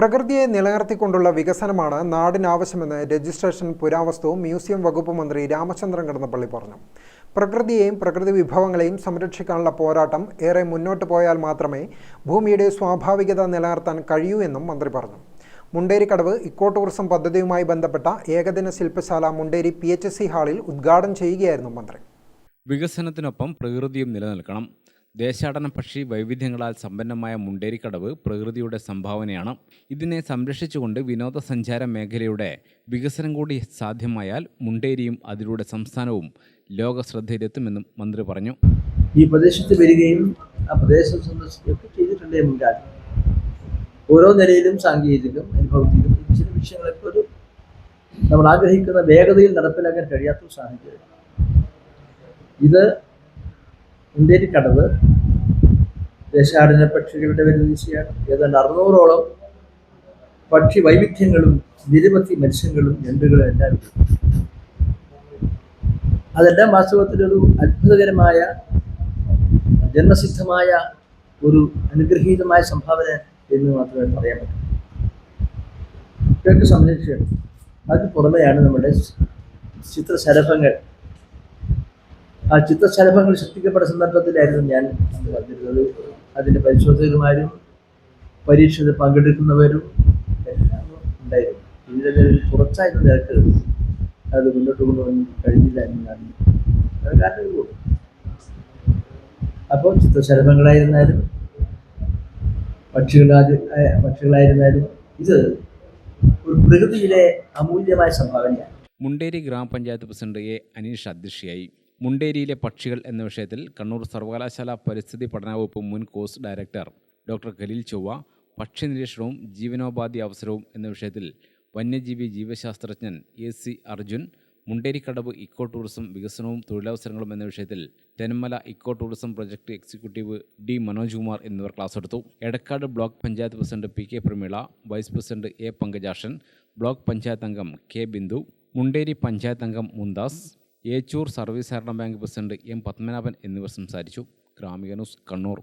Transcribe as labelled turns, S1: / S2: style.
S1: പ്രകൃതിയെ നിലനിർത്തിക്കൊണ്ടുള്ള വികസനമാണ് നാടിനാവശ്യമെന്ന് രജിസ്ട്രേഷൻ പുരാവസ്തു മ്യൂസിയം വകുപ്പ് മന്ത്രി രാമചന്ദ്രൻ കടന്നപ്പള്ളി പറഞ്ഞു. പ്രകൃതിയെയും പ്രകൃതി വിഭവങ്ങളെയും സംരക്ഷിക്കാനുള്ള പോരാട്ടം ഏറെ മുന്നോട്ട് പോയാൽ മാത്രമേ ഭൂമിയുടെ സ്വാഭാവികത നിലനിർത്താൻ കഴിയൂ എന്നും മന്ത്രി പറഞ്ഞു. മുണ്ടേരിക്കടവ് ഇക്കോ ടൂറിസം പദ്ധതിയുമായി ബന്ധപ്പെട്ട ഏകദിന ശില്പശാല മുണ്ടേരി പി എച്ച് സി ഹാളിൽ ഉദ്ഘാടനം ചെയ്യുകയായിരുന്നു മന്ത്രി.
S2: വികസനത്തിനൊപ്പം പ്രകൃതിയും നിലനിൽക്കണം. ദേശാടന പക്ഷി വൈവിധ്യങ്ങളാൽ സമ്പന്നമായ മുണ്ടേരിക്കടവ് പ്രകൃതിയുടെ സംഭാവനയാണ്. ഇതിനെ സംരക്ഷിച്ചുകൊണ്ട് വിനോദസഞ്ചാര മേഖലയുടെ വികസനം കൂടി സാധ്യമായാൽ മുണ്ടേരിയും അതിലൂടെ സംസ്ഥാനവും ലോക ശ്രദ്ധയിലെത്തുമെന്നും മന്ത്രി പറഞ്ഞു.
S3: ഈ പ്രദേശത്ത് വരികയും ആ പ്രദേശം സന്ദർശിക്കുകയൊക്കെ ചെയ്തിട്ടുണ്ട് മുൻകാലം ഓരോ നിലയിലും സാങ്കേതികം അനുഭവത്തിലും ചില വിഷയങ്ങളൊക്കെ ഒരു നമ്മൾ ആഗ്രഹിക്കുന്ന വേഗതയിൽ നടപ്പിലാക്കാൻ കഴിയാത്ത സാഹചര്യം. ഇത് മുണ്ടേരി കടവ് ദേശാടന പക്ഷികളുടെ വരുന്നീശയാണ് ഏതാണ്ട് അറുന്നൂറോളം പക്ഷി വൈവിധ്യങ്ങളും നിരവധി മത്സ്യങ്ങളും ഞണ്ടുകളും എല്ലാം അതെല്ലാം വാസ്തവത്തിലൊരു അത്ഭുതകരമായ ജന്മസിദ്ധമായ ഒരു അനുഗ്രഹീതമായ സംഭാവന എന്ന് മാത്രമേ പറയാൻ പറ്റൂ. ഇതൊക്കെ സംരക്ഷിക്കണം അതിന് പുറമെയാണ് നമ്മുടെ ചിത്രശലഭങ്ങൾ. ആ ചിത്രശലഭങ്ങൾ ശക്തിക്കപ്പെട്ട സന്ദർഭത്തിലായിരുന്നു ഞാൻ പറഞ്ഞിരുന്നത് അതിന്റെ പരിശോധകന്മാരും പരീക്ഷയിൽ പങ്കെടുക്കുന്നവരും എല്ലാം ഉണ്ടായിരുന്നു. ഇതിന്റെ കുറച്ചായിരുന്നു നിരക്ക് അത് മുന്നോട്ട് കൊണ്ടുപോകാൻ കഴിഞ്ഞില്ല എന്നാണ് കാരണം അപ്പോൾ ചിത്രശലഭങ്ങളായിരുന്നാലും പക്ഷികളാതി പക്ഷികളായിരുന്നാലും ഇത് ഒരു പ്രകൃതിയിലെ അമൂല്യമായ സംഭാവനയാണ്.
S2: മുണ്ടേരി ഗ്രാമപഞ്ചായത്ത് പ്രസിഡന്റ് എ അനീഷ് അധ്യക്ഷയായി മുണ്ടേരിയിലെ പക്ഷികൾ എന്ന വിഷയത്തിൽ കണ്ണൂർ സർവകലാശാല പരിസ്ഥിതി പഠന വകുപ്പ് മുൻ കോഴ്സ് ഡയറക്ടർ ഡോക്ടർ ഖലീൽ ചൊവ്വ പക്ഷി നിരീക്ഷണവും ജീവനോപാധി അവസരവും എന്ന വിഷയത്തിൽ വന്യജീവി ജീവശാസ്ത്രജ്ഞൻ A C Arjun Munderikadavu eco tourism വികസനവും തൊഴിലവസരങ്ങളും എന്ന വിഷയത്തിൽ Thenmala eco tourism project executive D Manoj Kumar എന്നിവർ ക്ലാസ് എടുത്തു. Edakkad block panchayat president P K Prameela vice president A Pankajakshan block panchayat അംഗം കെ ബിന്ദു മുണ്ടേരി പഞ്ചായത്ത് അംഗം മുന്താസ് ഏച്ചൂർ സർവീസ് സഹകരണ ബാങ്ക് പ്രസിഡന്റ് എം പത്മനാഭൻ എന്നിവർ സംസാരിച്ചു. ഗ്രാമിക ന്യൂസ് കണ്ണൂർ.